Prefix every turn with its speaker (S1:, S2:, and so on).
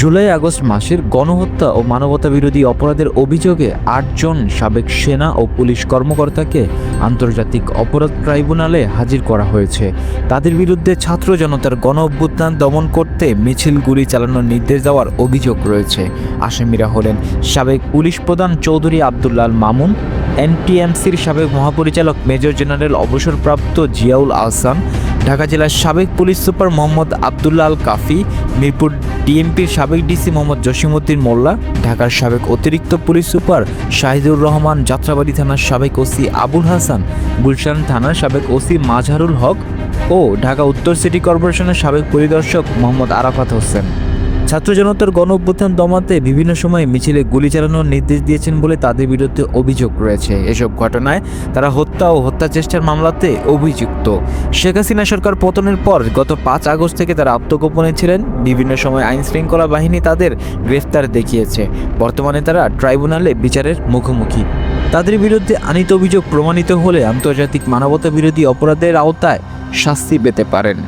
S1: July August মাসের গণহত্যা ও মানবতা বিরোধী অপরাধের অভিযোগে আটজন সাবেক সেনা ও পুলিশ কর্মকর্তাকে আন্তর্জাতিক অপরাধ ট্রাইব্যুনালে হাজির করা হয়েছে। তাদের বিরুদ্ধে ছাত্র জনতার গণ অভ্যুত্থান দমন করতে মিছিল গুলি চালানোর নির্দেশ দেওয়ার অভিযোগ রয়েছে। আসামিরা হলেন সাবেক পুলিশ প্রধান চৌধুরী আবদুল্লাল মামুন, এনটিএমসির সাবেক মহাপরিচালক মেজর জেনারেল অবসরপ্রাপ্ত জিয়াউল আহসান ঢাকা জেলার সাবেক পুলিশ সুপার মোহাম্মদ আবদুল্লাহ আল কাফি, মিরপুর ডিএমপির সাবেক ডিসি মোহাম্মদ জসিমউদ্দিন মোল্লা, ঢাকার সাবেক অতিরিক্ত পুলিশ সুপার শাহিদুর রহমান, যাত্রাবাড়ি থানার সাবেক ওসি আবুল হাসান, গুলশান থানার সাবেক ওসি মাজহারুল হক ও ঢাকা উত্তর সিটি কর্পোরেশনের সাবেক পরিদর্শক মোহাম্মদ আরাফাত হোসেন। ছাত্র জনতার গণ অভ্যুত্থান দমাতে বিভিন্ন সময় মিছিলে গুলি চালানোর নির্দেশ দিয়েছেন বলে তাদের বিরুদ্ধে অভিযোগ রয়েছে। এসব ঘটনায় তারা হত্যা ও হত্যা চেষ্টার মামলাতে অভিযুক্ত। শেখ হাসিনা সরকার পতনের পর গত পাঁচ আগস্ট থেকে তারা আত্মগোপনে ছিলেন। বিভিন্ন সময় আইন শৃঙ্খলা বাহিনী তাদের গ্রেফতার দেখিয়েছে। বর্তমানে তারা ট্রাইব্যুনালে বিচারের মুখোমুখি। তাদের বিরুদ্ধে আনিত অভিযোগ প্রমাণিত হলে আন্তর্জাতিক মানবতা বিরোধী অপরাধের আওতায় শাস্তি পেতে পারেন।